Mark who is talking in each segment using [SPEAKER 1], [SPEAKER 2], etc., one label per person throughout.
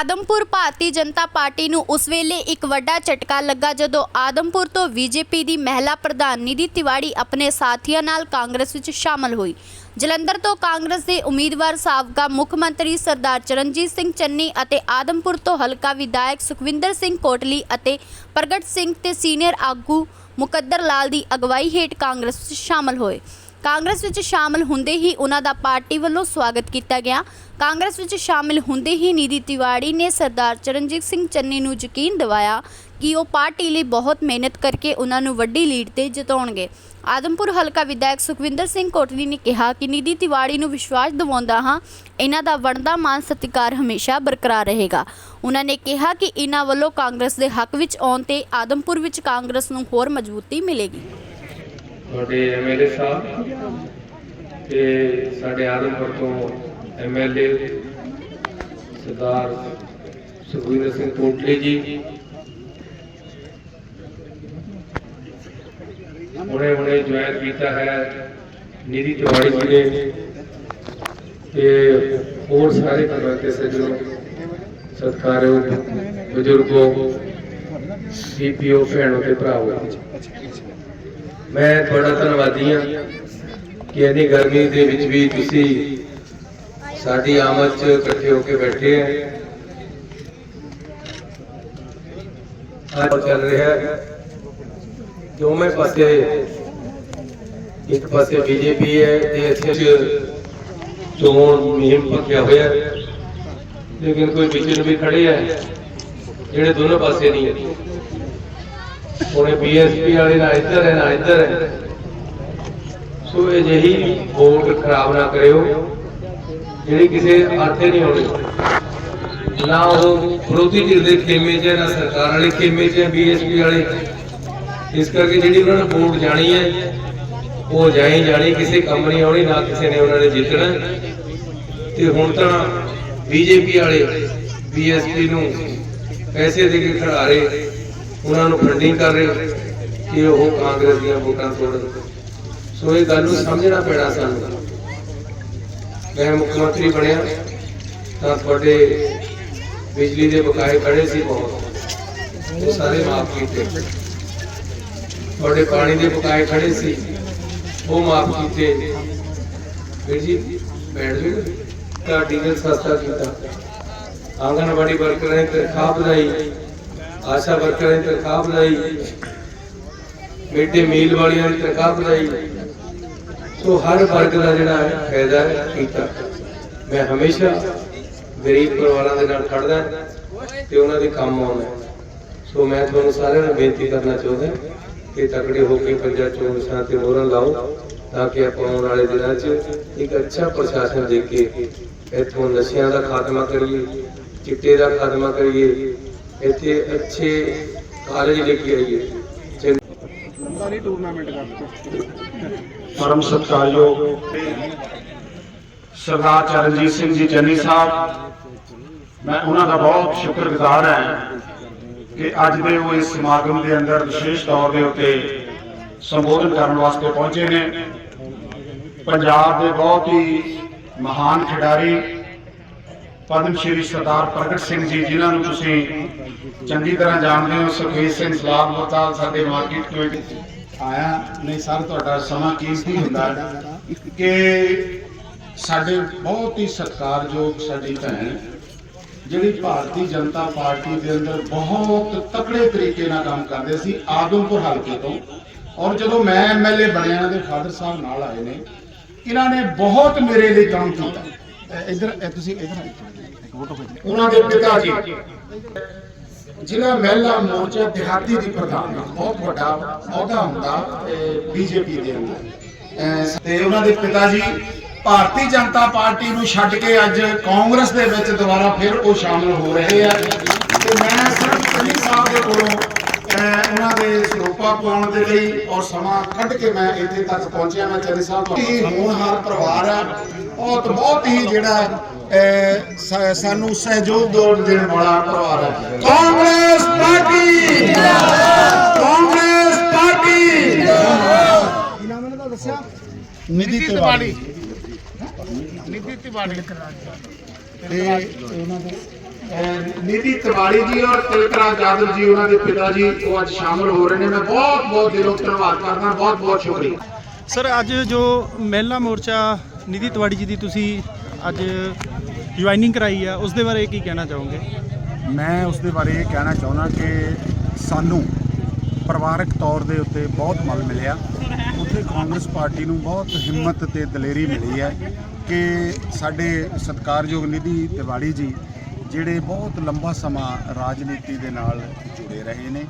[SPEAKER 1] Adampur Bharatiya Janata party ਨੂੰ ਉਸ ਵੇਲੇ ਇੱਕ ਵੱਡਾ ਝਟਕਾ ਲੱਗਾ ਜਦੋਂ ਆਦਮਪੁਰ ਤੋਂ ਬੀਜੇਪੀ ਦੀ ਮਹਿਲਾ ਪ੍ਰਧਾਨ ਨਿਧੀ ਤਿਵਾੜੀ ਆਪਣੇ ਸਾਥੀਆਂ ਨਾਲ ਕਾਂਗਰਸ ਵਿੱਚ ਸ਼ਾਮਲ ਹੋਈ। ਜਲੰਧਰ ਤੋਂ ਕਾਂਗਰਸ ਦੇ ਉਮੀਦਵਾਰ ਸਾਬਕਾ ਮੁੱਖ ਮੰਤਰੀ ਸਰਦਾਰ ਚਰਨਜੀਤ ਸਿੰਘ ਚੰਨੀ ਅਤੇ ਆਦਮਪੁਰ ਤੋਂ ਹਲਕਾ ਵਿਧਾਇਕ ਸੁਖਵਿੰਦਰ ਸਿੰਘ ਕੋਟਲੀ ਅਤੇ ਪ੍ਰਗਟ ਸਿੰਘ ਤੇ ਸੀਨੀਅਰ ਆਗੂ ਮੁਕੱਦਰ ਲਾਲ ਦੀ ਅਗਵਾਈ ਹੇਠ ਕਾਂਗਰਸ ਵਿੱਚ ਸ਼ਾਮਲ ਹੋਏ। ਕਾਂਗਰਸ ਵਿੱਚ ਸ਼ਾਮਲ ਹੁੰਦੇ ਹੀ ਉਹਨਾਂ ਦਾ ਪਾਰਟੀ ਵੱਲੋਂ ਸਵਾਗਤ ਕੀਤਾ ਗਿਆ। ਕਾਂਗਰਸ ਵਿੱਚ ਸ਼ਾਮਿਲ ਹੁੰਦੇ ਹੀ ਨਿਧੀ ਤਿਵਾੜੀ ਨੇ ਸਰਦਾਰ ਚਰਨਜੀਤ ਸਿੰਘ ਚੰਨੀ ਨੂੰ ਯਕੀਨ ਦਿਵਾਇਆ ਕਿ ਉਹ ਪਾਰਟੀ ਲਈ ਬਹੁਤ ਮਿਹਨਤ ਕਰਕੇ ਉਹਨਾਂ ਨੂੰ ਵੱਡੀ ਲੀਡ ਤੇ ਜਿਤਾਉਣਗੇ। ਆਦਮਪੁਰ ਹਲਕਾ ਵਿਧਾਇਕ ਸੁਖਵਿੰਦਰ ਸਿੰਘ ਕੋਟਲੀ ਨੇ ਕਿਹਾ ਕਿ ਨਿਧੀ ਤਿਵਾੜੀ ਨੂੰ ਵਿਸ਼ਵਾਸ ਦਿਵਾਉਂਦਾ ਹਾਂ, ਇਹਨਾਂ ਦਾ ਵਣਦਾ ਮਾਨ ਸਤਿਕਾਰ ਹਮੇਸ਼ਾ ਬਰਕਰਾਰ ਰਹੇਗਾ। ਉਹਨਾਂ ਨੇ ਕਿਹਾ ਕਿ ਇਹਨਾਂ ਵੱਲੋਂ ਕਾਂਗਰਸ ਦੇ ਹੱਕ ਵਿੱਚ ਆਉਣ ਤੇ ਆਦਮਪੁਰ ਵਿੱਚ ਕਾਂਗਰਸ ਨੂੰ ਹੋਰ ਮਜ਼ਬੂਤੀ ਮਿਲੇਗੀ।
[SPEAKER 2] ਤੁਹਾਡੇ ਐਮਐਲਏ ਸਾਹਿਬ ਤੇ ਸਾਡੇ ਆਦਮਪੁਰ ਤੋਂ ਐਮਐਲਏ ਸਰਦਾਰ ਸੁਖਵਿੰਦਰ ਸਿੰਘ ਕੋਟਲੇ ਜੀ। ਹੁਣੇ ਹੁਣੇ ਜੁਆਇਨ ਕੀਤਾ ਹੈ ਨਿਧੀ ਤਿਵਾੜੀ ਜੀ ਨੇ ਤੇ ਹੋਰ ਸਾਰੇ ਪਰਿਵਾਰ ਦੇ ਸੱਜਣੋ, ਸਤਿਕਾਰਯੋਗ ਬਜ਼ੁਰਗੋ ਸੀਪੀਓ ਭੈਣੋ ਤੇ ਭਰਾਵੋ। ਮੈਂ ਤੁਹਾਡਾ ਧੰਨਵਾਦੀ ਹਾਂ ਕਿ ਇੰਨੀ ਗਰਮੀ ਦੇ ਵਿੱਚ ਵੀ ਤੁਸੀਂ ਸਾਡੀ ਆਮਦ 'ਚ ਇਕੱਠੇ ਹੋ ਕੇ ਬੈਠੇ ਹੈ। ਅੱਜ ਚੱਲ ਰਿਹਾ ਦੋਵੇਂ ਪਾਸੇ ਇੱਕ ਪਾਸੇ ਬੀਜੇਪੀ ਹੈ ਤੇ ਇੱਥੇ ਚੋਣ ਮੁਹਿੰਮ ਪੱਕਿਆ ਹੋਇਆ ਲੇਕਿਨ ਕੋਈ ਵਿੱਚ ਵੀ ਖੜੇ ਹੈ, ਜਿਹੜੇ ਦੋਨੋਂ ਪਾਸੇ ਨਹੀਂ ਹੈ। ਉਹਨੇ ਬੀਐਸਪੀ ਵਾਲੇ ਨਾਲ ਇੱਧਰ ਹੈ ਨਾ ਇੱਧਰ ਹੈ। ਸੋ ਇਹ ਜਿਹੀ ਵੋਟ ਖਰਾਬ ਨਾ ਕਰਿਓ। ਜਿਹੜੀ ਕਿਸੇ ਅਰਥੇ ਨਹੀਂ ਹੋਣੀ ਨਾ ਉਹ ਵਿਰੋਧੀ ਧਿਰ ਦੇ ਖੇਮੇ 'ਚ ਨਾ ਸਰਕਾਰ ਵਾਲੇ ਖੇਮੇ 'ਚ ਬੀਐਸਪੀ ਵਾਲੇ। ਇਸ ਕਰਕੇ ਜਿਹੜੀ ਉਹਨਾਂ ਨੂੰ ਵੋਟ ਜਾਣੀ ਹੈ, ਉਹ ਜਾਈ ਜਾਣੀ ਕਿਸੇ ਕੰਮ ਨਹੀਂ ਆਉਣੀ, ਨਾ ਕਿਸੇ ਨੇ ਉਹਨਾਂ ਨੇ ਜਿੱਤਣਾ। ਤੇ ਹੁਣ ਤਾਂ ਬੀਜੇਪੀ ਵਾਲੇ ਬੀਐਸਪੀ ਨੂੰ ਪੈਸੇ ਦੇ ਕੇ ਖੜਾ ਰਹੇ ਉਹਨਾਂ ਨੂੰ ਫੰਡਿੰਗ ਕਰ ਰਹੇ ਕਿ ਉਹ ਕਾਂਗਰਸ ਦੀਆਂ ਵੋਟਾਂ ਤੋੜਨ ਸੋ ਇਹ ਗੱਲ ਨੂੰ ਸਮਝਣਾ ਪੈਣਾ ਸਾਨੂੰ। ਮੈਂ ਮੁੱਖ ਮੰਤਰੀ ਬਣਿਆ, ਤਾਂ ਤੁਹਾਡੇ ਬਿਜਲੀ ਦੇ ਬਕਾਏ ਖੜੇ ਸੀ ਬਹੁਤ। ਉਹ ਸਾਰੇ ਮਾਫ ਕੀਤੇ। ਤੁਹਾਡੇ ਪਾਣੀ ਦੇ ਬਕਾਏ ਖੜੇ ਸੀ, ਉਹ ਮਾਫ ਕੀਤੇ। ਵੀਰ ਜੀ ਬੈਠ ਜਾਓ ਤਾਂ ਡੀਜ਼ਲ ਸਸਤਾ ਕੀਤਾ। ਆਂਗਣਵਾੜੀ ਵਰਕਰਾਂ ਦੀ ਤਨਖਾਹ ਵਧਾਈ। ਆਸ਼ਾ ਵਰਕਰਾਂ ਦੀ ਤਨਖਾਹ ਵਧਾਈ। ਮਿਡ ਮੀਲ ਵਾਲਿਆਂ ਦੀ ਤਨਖਾਹ ਵਧਾਈ। ਸੋ ਹਰ ਵਰਗ ਦਾ ਜਿਹੜਾ ਫਾਇਦਾ ਕੀਤਾ। ਮੈਂ ਹਮੇਸ਼ਾ ਗਰੀਬ ਪਰਿਵਾਰਾਂ ਦੇ ਨਾਲ ਖੜਦਾ ਤੇ ਉਹਨਾਂ ਦੇ ਕੰਮ ਆਉਂਦਾ ਸੋ ਮੈਂ ਤੁਹਾਨੂੰ ਸਾਰਿਆਂ ਨੂੰ ਬੇਨਤੀ ਕਰਨਾ ਚਾਹੁੰਦਾ ਕਿ ਤਕੜੇ ਹੋ ਕੇ ਪੰਜਾਬ ਚੋਣ ਨਿਸ਼ਾਨ ਤੇ ਮੋਹਰਾਂ ਲਾਓ ਤਾਂ ਕਿ ਆਪਾਂ ਆਉਣ ਵਾਲੇ ਦਿਨਾਂ 'ਚ ਇੱਕ ਅੱਛਾ ਪ੍ਰਸ਼ਾਸਨ ਦੇ ਕੇ ਇੱਥੋਂ ਨਸ਼ਿਆਂ ਦਾ ਖਾਤਮਾ ਕਰੀਏ, ਚਿੱਟੇ ਦਾ ਖਾਤਮਾ ਕਰੀਏ ਇੱਥੇ ਅੱਛੇ ਕਾਲਜ ਲੈ ਕੇ ਆਈਏ
[SPEAKER 3] ਸਾਰੀ ਟੂਰਨਾਮੈਂਟ ਕਰਦੇ
[SPEAKER 4] ਪਰਮ ਸਤਿਕਾਰਯੋਗ ਸਰਦਾਰ ਚਰਨਜੀਤ ਸਿੰਘ ਜੀ ਚੰਨੀ ਸਾਹਿਬ ਮੈਂ ਉਹਨਾਂ ਦਾ ਬਹੁਤ ਸ਼ੁਕਰਗੁਜ਼ਾਰ ਹਾਂ ਕਿ ਅੱਜ ਦੇ ਉਹ ਇਸ ਸਮਾਗਮ ਦੇ ਅੰਦਰ ਵਿਸ਼ੇਸ਼ ਤੌਰ ਦੇ ਉੱਤੇ ਸੰਬੋਧਨ ਕਰਨ ਵਾਸਤੇ ਪਹੁੰਚੇ ਨੇ। ਪੰਜਾਬ ਦੇ ਬਹੁਤ ਹੀ ਮਹਾਨ ਖਿਡਾਰੀ ਪਦਮ ਸ਼੍ਰੀ ਸਰਦਾਰ ਪ੍ਰਗਟ ਸਿੰਘ ਜੀ, ਜਿਨ੍ਹਾਂ ਨੂੰ ਤੁਸੀਂ ਚੰਗੀ ਤਰ੍ਹਾਂ ਜਾਣਦੇ ਹੋ, ਸੁਖੇਸ਼ ਸਿੰਘ ਸਲਾਮ ਬਤਾਲ ਸਾਡੇ ਮਾਰਕੀਟ ਕਮੇਟੀ ਆਇਆ। ਨਹੀਂ ਸਰ, ਤੁਹਾਡਾ ਸਮਾਂ ਕੀਮਤੀ ਹੁੰਦਾ ਕਿ ਸਾਡੇ ਬਹੁਤ ਹੀ ਸਤਿਕਾਰਯੋਗ ਸਾਡੀ ਭੈਣ, ਜਿਹੜੀ ਭਾਰਤੀ ਜਨਤਾ ਪਾਰਟੀ ਦੇ ਅੰਦਰ ਬਹੁਤ ਤਕੜੇ ਤਰੀਕੇ ਨਾਲ ਕੰਮ ਕਰਦੇ ਸੀ, ਆਦਮਪੁਰ ਹਲਕੇ ਤੋਂ। ਔਰ ਜਦੋਂ ਮੈਂ ਐਮਐਲਏ ਬਣਿਆ ਇਹਨਾਂ ਦੇ ਫਾਦਰ ਸਾਹਿਬ ਨਾਲ ਆਏ ਨੇ। ਇਹਨਾਂ ਨੇ ਬਹੁਤ ਮੇਰੇ ਲਈ ਕੰਮ ਕੀਤਾ। ਇੱਧਰ ਇਹ ਤੁਸੀਂ ਇੱਧਰ ਇੱਕ ਫੋਟੋ ਖਿੱਚ ਉਹਨਾਂ ਦੇ ਪਿਤਾ ਜੀ। ਜ਼ਿਲ੍ਹਾ ਮਹਿਲਾ ਮੋਰਚਾ ਦਿਹਾਤੀ ਦੀ ਪ੍ਰਧਾਨ ਬਹੁਤ ਵੱਡਾ ਅਹੁਦਾ ਹੁੰਦਾ ਬੀਜੇਪੀ ਦੇ ਅੰਦਰ। ਤੇ ਉਹਨਾਂ ਦੇ ਪਿਤਾ ਜੀ ਭਾਰਤੀ ਜਨਤਾ ਪਾਰਟੀ ਨੂੰ ਛੱਡ ਕੇ ਅੱਜ ਕਾਂਗਰਸ ਦੇ ਵਿੱਚ ਦੁਬਾਰਾ ਫਿਰ ਉਹ ਸ਼ਾਮਲ ਹੋ ਰਹੇ ਆ। ਤੇ ਮੈਂ ਸਿਰਫ ਚੰਨੀ ਸਾਹਿਬ ਦੇ ਕੋਲੋਂ ਉਹਨਾਂ ਦੇ ਸਰੂਪਾ ਪਾਉਣ ਦੇ ਲਈ ਔਰ ਸਮਾਂ ਕੱਢ ਕੇ ਮੈਂ ਇੱਥੇ ਤੱਕ ਪਹੁੰਚਿਆ। ਮੈਂ ਚੰਨੀ ਸਾਹਿਬ ਤੋਂ ਹੀ ਹੋਣਹਾਰ ਪਰਿਵਾਰ ਆ। ਬਹੁਤ ਬਹੁਤ ਹੀ ਜਿਹੜਾ ਸਾਨੂੰ ਸਹਿਯੋਗ ਦੇਣ ਦੇਣ ਵਾਲਾ ਪਰਿਵਾਰ ਹੈ। ਕਾਂਗਰਸ ਪਾਰਟੀ! ਜਿੰਦਾਬਾਦ ਕਾਂਗਰਸ ਪਾਰਟੀ!
[SPEAKER 3] ਨਾਮ ਇਹਨਾਂ ਦੱਸਿਆ?
[SPEAKER 4] ਨਿਧੀ ਤਿਵਾੜੀ।
[SPEAKER 3] ਨਿਧੀ ਤਿਵਾੜੀ।
[SPEAKER 4] ਤੇ ਉਹਨਾਂ ਦੇ
[SPEAKER 5] ਨਿਧੀ ਤਿਵਾੜੀ ਜੀ ਔਰ ਤਿਲਕਰਾ ਜਾਦਵ ਜੀ ਉਹਨਾਂ ਦੇ ਪਿਤਾ ਜੀ ਉਹ ਅੱਜ ਸ਼ਾਮਲ ਹੋ ਰਹੇ ਨੇ। ਮੈਂ ਬਹੁਤ ਬਹੁਤ ਦਿਲੋਂ ਧੰਨਵਾਦ ਕਰਦਾ। ਬਹੁਤ ਬਹੁਤ ਸ਼ੁਕਰੀਆ।
[SPEAKER 6] ਸਰ ਅੱਜ ਜੋ ਮਹਿਲਾ ਮੋਰਚਾ ਨਿਧੀ ਤਿਵਾੜੀ ਜੀ ਦੀ ਤੁਸੀਂ ਅੱਜ ਜੁਆਇਨਿੰਗ ਕਰਾਈ ਆ, ਉਸ ਦੇ ਬਾਰੇ ਕੀ ਕਹਿਣਾ ਚਾਹੋਗੇ?
[SPEAKER 4] ਮੈਂ ਉਸ ਦੇ ਬਾਰੇ ਇਹ ਕਹਿਣਾ ਚਾਹੁੰਦਾ ਕਿ ਸਾਨੂੰ ਪਰਿਵਾਰਕ ਤੌਰ ਦੇ ਉੱਤੇ ਬਹੁਤ ਮਲ ਮਿਲਿਆ। ਉੱਥੇ ਕਾਂਗਰਸ ਪਾਰਟੀ ਨੂੰ ਬਹੁਤ ਹਿੰਮਤ ਤੇ ਦਲੇਰੀ ਮਿਲੀ ਹੈ ਕਿ ਸਾਡੇ ਸਤਿਕਾਰਯੋਗ ਨਿਧੀ ਤਿਵਾੜੀ ਜੀ, ਜਿਹੜੇ ਬਹੁਤ ਲੰਬਾ ਸਮਾਂ ਰਾਜਨੀਤੀ ਦੇ ਨਾਲ ਜੁੜੇ ਰਹੇ ਨੇ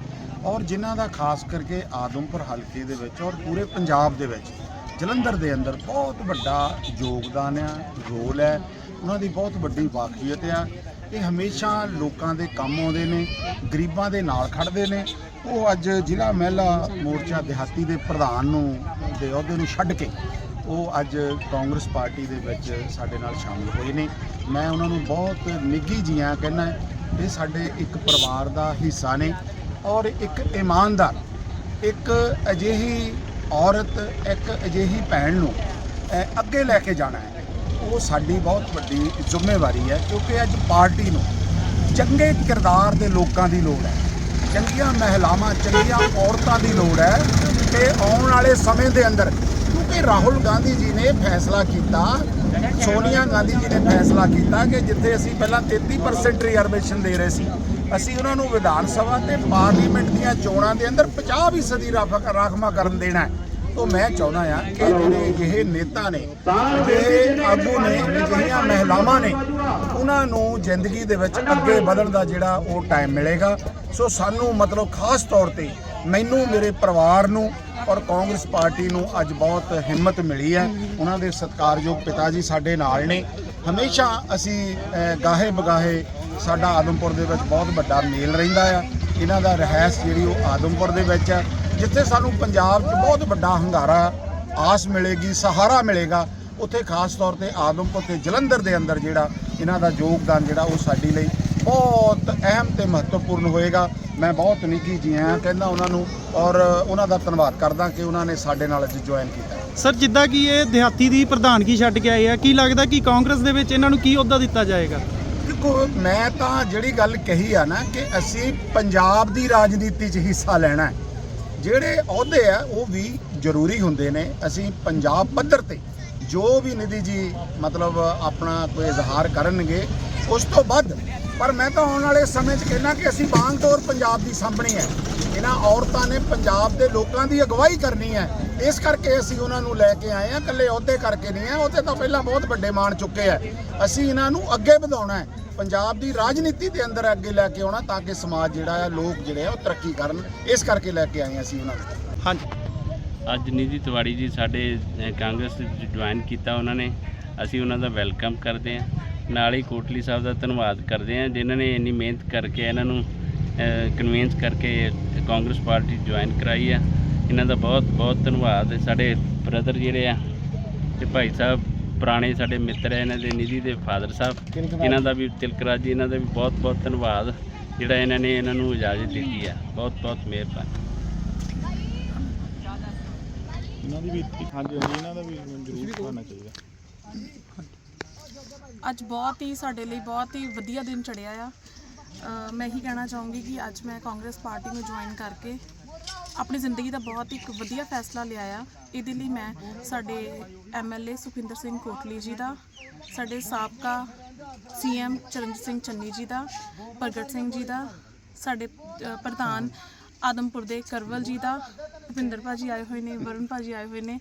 [SPEAKER 4] ਔਰ ਜਿਨ੍ਹਾਂ ਦਾ ਖਾਸ ਕਰਕੇ ਆਦਮਪੁਰ ਹਲਕੇ ਦੇ ਵਿੱਚ ਔਰ ਪੂਰੇ ਪੰਜਾਬ ਦੇ ਵਿੱਚ ਜਲੰਧਰ ਦੇ ਅੰਦਰ ਬਹੁਤ ਵੱਡਾ ਯੋਗਦਾਨ ਆ, ਰੋਲ ਹੈ, ਉਹਨਾਂ ਦੀ ਬਹੁਤ ਵੱਡੀ ਵਾਕਫੀਅਤ ਆ। ਇਹ ਹਮੇਸ਼ਾ ਲੋਕਾਂ ਦੇ ਕੰਮ ਆਉਂਦੇ ਨੇ, ਗਰੀਬਾਂ ਦੇ ਨਾਲ ਖੜਦੇ ਨੇ। ਉਹ ਅੱਜ ਜ਼ਿਲ੍ਹਾ ਮਹਿਲਾ ਮੋਰਚਾ ਦਿਹਾਤੀ ਦੇ ਪ੍ਰਧਾਨ ਨੂੰ, ਦੇ ਅਹੁਦੇ ਨੂੰ ਛੱਡ ਕੇ ਉਹ ਅੱਜ ਕਾਂਗਰਸ ਪਾਰਟੀ ਦੇ ਵਿੱਚ ਸਾਡੇ ਨਾਲ ਸ਼ਾਮਲ ਹੋਏ ਨੇ। ਮੈਂ ਉਹਨਾਂ ਨੂੰ ਬਹੁਤ ਨਿੱਘੀ ਜੀਆਂ ਕਹਿੰਦਾ ਇਹ ਸਾਡੇ ਇੱਕ ਪਰਿਵਾਰ ਦਾ ਹਿੱਸਾ ਨੇ ਔਰ ਇੱਕ ਇਮਾਨਦਾਰ, ਇੱਕ ਅਜਿਹੀ ਔਰਤ ਇੱਕ ਅਜਿਹੀ ਭੈਣ ਨੂੰ ਅੱਗੇ ਲੈ ਕੇ ਜਾਣਾ ਹੈ। ਉਹ ਸਾਡੀ ਬਹੁਤ ਵੱਡੀ ਜ਼ਿੰਮੇਵਾਰੀ ਹੈ ਕਿਉਂਕਿ ਅੱਜ ਪਾਰਟੀ ਨੂੰ ਚੰਗੇ ਕਿਰਦਾਰ ਦੇ ਲੋਕਾਂ ਦੀ ਲੋੜ ਹੈ। ਚੰਗੀਆਂ ਮਹਿਲਾਵਾਂ, ਚੰਗੀਆਂ ਔਰਤਾਂ ਦੀ ਲੋੜ ਹੈ ਤੇ ਆਉਣ ਵਾਲੇ ਸਮੇਂ ਦੇ ਅੰਦਰ ਕਿਉਂਕਿ ਰਾਹੁਲ ਗਾਂਧੀ ਜੀ ਨੇ ਫੈਸਲਾ ਕੀਤਾ, ਸੋਨੀਆ ਗਾਂਧੀ ਜੀ ਨੇ ਫੈਸਲਾ ਕੀਤਾ ਕਿ ਜਿੱਥੇ ਅਸੀਂ ਪਹਿਲਾਂ 33% ਰਿਜ਼ਰਵੇਸ਼ਨ ਦੇ ਰਹੇ ਸੀ ਅਸੀਂ ਉਹਨਾਂ ਨੂੰ ਵਿਧਾਨ ਸਭਾ ਤੇ ਪਾਰਲੀਮੈਂਟ ਦੀਆਂ ਚੋਣਾਂ ਦੇ ਅੰਦਰ 50% ਰਾਖਾ ਰਾਖਮਾ ਕਰਨ ਦੇਣਾ ਹੈ। ਤੋਂ ਮੈਂ ਚਾਹੁੰਦਾ ਆ ਕਿ ਜਿਹੜੇ ਇਹ ਨੇਤਾ ਨੇ, ਜਿਹੜੇ ਆਗੂ ਨੇ ਜਿਹੜੀਆਂ ਮਹਿਲਾਵਾਂ ਨੇ, ਉਹਨਾਂ ਨੂੰ ਜ਼ਿੰਦਗੀ ਦੇ ਵਿੱਚ ਅੱਗੇ ਵਧਣ ਦਾ ਜਿਹੜਾ ਉਹ ਟਾਈਮ ਮਿਲੇਗਾ। ਸੋ ਸਾਨੂੰ ਮਤਲਬ ਖਾਸ ਤੌਰ ਤੇ ਮੈਨੂੰ, ਮੇਰੇ ਪਰਿਵਾਰ ਨੂੰ ਔਰ ਕਾਂਗਰਸ ਪਾਰਟੀ ਨੂੰ ਅੱਜ ਬਹੁਤ ਹਿੰਮਤ ਮਿਲੀ ਹੈ। ਉਹਨਾਂ ਦੇ ਸਤਿਕਾਰਯੋਗ ਪਿਤਾ ਜੀ ਸਾਡੇ ਨਾਲ ਨੇ। ਹਮੇਸ਼ਾ ਅਸੀਂ ਗਾਹੇ ਬਗਾਹੇ ਸਾਡਾ ਆਦਮਪੁਰ ਦੇ ਵਿੱਚ ਬਹੁਤ ਵੱਡਾ ਮੇਲ ਰਹਿੰਦਾ ਆ। ਇਹਨਾਂ ਦਾ ਰਹਿਸ ਜਿਹੜੀ ਉਹ ਆਦਮਪੁਰ ਦੇ ਵਿੱਚ ਹੈ ਜਿੱਥੇ ਸਾਨੂੰ ਪੰਜਾਬ 'ਚ ਬਹੁਤ ਵੱਡਾ ਹੰਗਾਰਾ, ਆਸ ਮਿਲੇਗੀ, ਸਹਾਰਾ ਮਿਲੇਗਾ। ਉੱਥੇ ਖਾਸ ਤੌਰ ਤੇ ਆਦਮਪੁਰ ਤੇ ਜਲੰਧਰ ਦੇ ਅੰਦਰ ਜਿਹੜਾ ਇਹਨਾਂ ਦਾ ਯੋਗਦਾਨ ਜਿਹੜਾ ਉਹ ਸਾਡੀ ਲਈ ਬਹੁਤ ਅਹਿਮ ਤੇ ਮਹੱਤਵਪੂਰਨ ਹੋਏਗਾ। ਮੈਂ ਬਹੁਤ ਨਿੱਘੀ ਜੀ ਆਇਆਂ ਕਹਿੰਦਾ ਉਹਨਾਂ ਨੂੰ ਔਰ ਉਹਨਾਂ ਦਾ ਧੰਨਵਾਦ ਕਰਦਾ ਕਿ ਉਹਨਾਂ ਨੇ ਸਾਡੇ ਨਾਲ ਅੱਜ ਜੁਆਇਨ ਕੀਤਾ।
[SPEAKER 6] ਸਰ, ਜਿੱਦਾਂ ਕਿ ਇਹ ਦਿਹਾਤੀ ਦੀ ਪ੍ਰਧਾਨਗੀ ਛੱਡ ਕੇ ਆਏ ਆ, ਕੀ ਲੱਗਦਾ ਕਿ ਕਾਂਗਰਸ ਦੇ ਵਿੱਚ ਇਹਨਾਂ ਨੂੰ ਕੀ ਅਹੁਦਾ ਦਿੱਤਾ ਜਾਏਗਾ?
[SPEAKER 4] ਦੇਖੋ, ਮੈਂ ਤਾਂ ਜਿਹੜੀ ਗੱਲ ਕਹੀ ਆ ਨਾ ਕਿ ਅਸੀਂ ਪੰਜਾਬ ਦੀ ਰਾਜਨੀਤੀ 'ਚ ਹਿੱਸਾ ਲੈਣਾ ਹੈ। ਜਿਹੜੇ ਅਹੁਦੇ ਆ, ਉਹ ਵੀ ਜ਼ਰੂਰੀ ਹੁੰਦੇ ਨੇ। ਅਸੀਂ ਪੰਜਾਬ ਪੱਧਰ ਤੇ ਜੋ ਵੀ ਨਿਧੀ ਜੀ ਮਤਲਬ ਆਪਣਾ ਕੋਈ ਇਜ਼ਹਾਰ ਕਰਨਗੇ, ਉਸ ਤੋਂ ਵੱਧ। ਪਰ ਮੈਂ ਤਾਂ ਆਉਣ ਵਾਲੇ ਸਮੇਂ 'ਚ ਕਹਿਣਾ ਕਿ ਅਸੀਂ ਬਾਂਗ ਤੌਰ ਪੰਜਾਬ ਦੀ ਸਾਂਭਣੀ ਹੈ। ਇਹਨਾਂ ਔਰਤਾਂ ਨੇ ਪੰਜਾਬ ਦੇ ਲੋਕਾਂ ਦੀ ਅਗਵਾਈ ਕਰਨੀ ਹੈ। ਇਸ ਕਰਕੇ ਅਸੀਂ ਉਹਨਾਂ ਨੂੰ ਲੈ ਕੇ ਆਏ ਆ ਇਕੱਲੇ ਅਹੁਦੇ ਕਰਕੇ ਨਹੀਂ ਹੈ। ਉਹਦੇ ਤਾਂ ਪਹਿਲਾਂ ਬਹੁਤ ਵੱਡੇ ਮਾਣ ਚੁੱਕੇ ਆ ਅਸੀਂ ਇਹਨਾਂ ਨੂੰ ਅੱਗੇ ਵਧਾਉਣਾ ਹੈ। ਪੰਜਾਬ ਦੀ ਰਾਜਨੀਤੀ ਦੇ ਅੰਦਰ ਅੱਗੇ ਲੈ ਕੇ ਆਉਣਾ ਤਾਂ ਕਿ ਸਮਾਜ ਜਿਹੜਾ ਆ ਲੋਕ ਜਿਹੜੇ ਆ ਉਹ ਤਰੱਕੀ ਕਰਨ। ਇਸ ਕਰਕੇ ਲੈ ਕੇ ਆਏ ਹਾਂ ਅਸੀਂ ਉਹਨਾਂ ਨੂੰ।
[SPEAKER 6] ਹਾਂਜੀ।
[SPEAKER 7] ਅੱਜ ਨਿਧੀ ਤਿਵਾੜੀ ਜੀ ਸਾਡੇ ਕਾਂਗਰਸ ਵਿੱਚ ਜੁਆਇਨ ਕੀਤਾ ਉਹਨਾਂ ਨੇ। ਅਸੀਂ ਉਹਨਾਂ ਦਾ ਵੈਲਕਮ ਕਰਦੇ ਹਾਂ। ਨਾਲ ਹੀ ਕੋਟਲੀ ਸਾਹਿਬ ਦਾ ਧੰਨਵਾਦ ਕਰਦੇ ਹਾਂ ਜਿਨ੍ਹਾਂ ਨੇ ਇੰਨੀ ਮਿਹਨਤ ਕਰਕੇ ਇਹਨਾਂ ਨੂੰ ਕਨਵਿੰਸ ਕਰਕੇ ਕਾਂਗਰਸ ਪਾਰਟੀ ਜੁਆਇਨ ਕਰਾਈ ਆ। ਇਹਨਾਂ ਦਾ ਬਹੁਤ ਬਹੁਤ ਧੰਨਵਾਦ। ਸਾਡੇ ਬ੍ਰਦਰ ਜਿਹੜੇ ਆ ਤੇ ਭਾਈ ਸਾਹਿਬ ਪੁਰਾਣੇ ਸਾਡੇ ਮਿੱਤਰ ਹੈ ਇਹਨਾਂ ਦੇ ਨਿਧੀ ਦੇ ਫਾਦਰ ਸਾਹਿਬ ਇਹਨਾਂ ਦਾ ਵੀ ਤਿਲਕਰਾਜ ਜੀ ਇਹਨਾਂ ਦਾ ਵੀ ਬਹੁਤ ਬਹੁਤ ਧੰਨਵਾਦ ਜਿਹੜਾ ਇਹਨਾਂ ਨੇ ਇਹਨਾਂ ਨੂੰ ਇਜਾਜ਼ਤ ਦਿੱਤੀ ਆ। ਬਹੁਤ ਬਹੁਤ ਮਿਹਰਬਾਨੀ।
[SPEAKER 6] ਇਹਨਾਂ ਦੀ ਵੀ ਹਾਂਜੀ ਹਾਂਜੀ ਇਹਨਾਂ ਦਾ ਵੀ ਜ਼ਰੂਰ ਹੋਣਾ ਚਾਹੀਦਾ।
[SPEAKER 8] ਅੱਜ ਬਹੁਤ ਹੀ ਸਾਡੇ ਲਈ ਬਹੁਤ ਹੀ ਵਧੀਆ ਦਿਨ ਚੜਿਆ ਆ। ਮੈਂ ਇਹੀ ਕਹਿਣਾ ਚਾਹੂੰਗੀ ਕਿ ਅੱਜ ਮੈਂ ਕਾਂਗਰਸ ਪਾਰਟੀ ਨੂੰ ਜੁਆਇਨ ਕਰਕੇ ਆਪਣੀ ਜ਼ਿੰਦਗੀ ਦਾ ਬਹੁਤ ਇੱਕ ਵਧੀਆ ਫੈਸਲਾ ਲਿਆ ਆ। ਇਹਦੇ ਲਈ ਮੈਂ ਸਾਡੇ ਐਮਐਲਏ ਸੁਖਿੰਦਰ ਸਿੰਘ ਕੋਟਲੀ ਜੀ ਦਾ, ਸਾਡੇ ਸਾਬਕਾ ਸੀਐਮ ਚਰਨਜੀਤ ਸਿੰਘ ਚੰਨੀ ਜੀ ਦਾ, ਪ੍ਰਗਟ ਸਿੰਘ ਜੀ ਦਾ, ਸਾਡੇ ਪ੍ਰਧਾਨ ਆਦਮਪੁਰ ਦੇ ਕਰਵਲ ਜੀ ਦਾ ਭੁਪਿੰਦਰ ਭਾਜੀ ਆਏ ਹੋਏ ਨੇ ਵਰੁਣ ਭਾਜੀ ਆਏ ਹੋਏ ਨੇ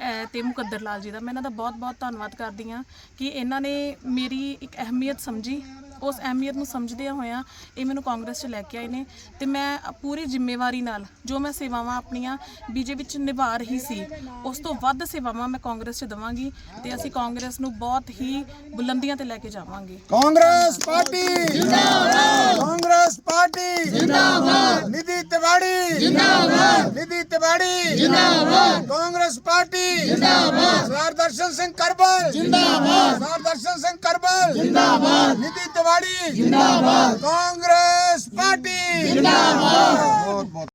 [SPEAKER 8] ਅਹ ਤੇ ਮੁਕੱਦਰ ਲਾਲ ਜੀ ਦਾ। ਮੈਂ ਇਹਨਾਂ ਦਾ ਬਹੁਤ-ਬਹੁਤ ਧੰਨਵਾਦ ਕਰਦੀ ਹਾਂ ਕਿ ਇਹਨਾਂ ਨੇ ਮੇਰੀ ਇੱਕ ਅਹਿਮੀਅਤ ਸਮਝੀ। ਉਸ ਅਹਿਮੀਅਤ ਨੂੰ ਸਮਝਦਿਆਂ ਹੋਇਆਂ ਇਹ ਮੈਨੂੰ ਕਾਂਗਰਸ 'ਚ ਲੈ ਕੇ ਆਏ ਨੇ ਤੇ ਮੈਂ ਪੂਰੀ ਜ਼ਿੰਮੇਵਾਰੀ ਨਾਲ ਜੋ ਮੈਂ ਸੇਵਾਵਾਂ ਆਪਣੀਆਂ ਬੀਜੇਪੀ 'ਚ ਨਿਭਾ ਰਹੀ ਸੀ ਉਸ ਤੋਂ ਵੱਧ ਸੇਵਾਵਾਂ ਮੈਂ ਕਾਂਗਰਸ 'ਚ ਦਵਾਂਗੀ ਤੇ ਅਸੀਂ ਕਾਂਗਰਸ ਨੂੰ ਬਹੁਤ ਹੀ ਬੁਲੰਦੀਆਂ ਤੇ ਲੈ ਕੇ ਜਾਵਾਂਗੇ।
[SPEAKER 4] ਕਾਂਗਰਸ ਪਾਰਟੀ! ਜਿੰਦਾਬਾਦ ਕਾਂਗਰਸ ਪਾਰਟੀ ਜਿੰਦਾਬਾਦ ਨਿਧੀ ਤਿਵਾੜੀ ਜਿੰਦਾਬਾਦ ਨਿਧੀ ਤਿਵਾੜੀ। ਜਿੰਦਾਬਾਦ। ਕਾਂਗਰਸ ਪਾਰਟੀ। ਜਿੰਦਾਬਾਦ। ਸਰਦਾਰ ਦਰਸ਼ਨ ਸਿੰਘ ਕਰਬਲ। ਜਿੰਦਾਬਾਦ। ਸਰਦਾਰ ਦਰਸ਼ਨ ਸਿੰਘ ਕਰਬਲ। ਜਿੰਦਾਬਾਦ। ਨਿਧੀ ਤਿਵਾੜੀ। ਜਿੰਦਾਬਾਦ। ਕਾਂਗਰਸ ਪਾਰਟੀ। ਜਿੰਦਾਬਾਦ। ਬਹੁਤ ਬਹੁਤ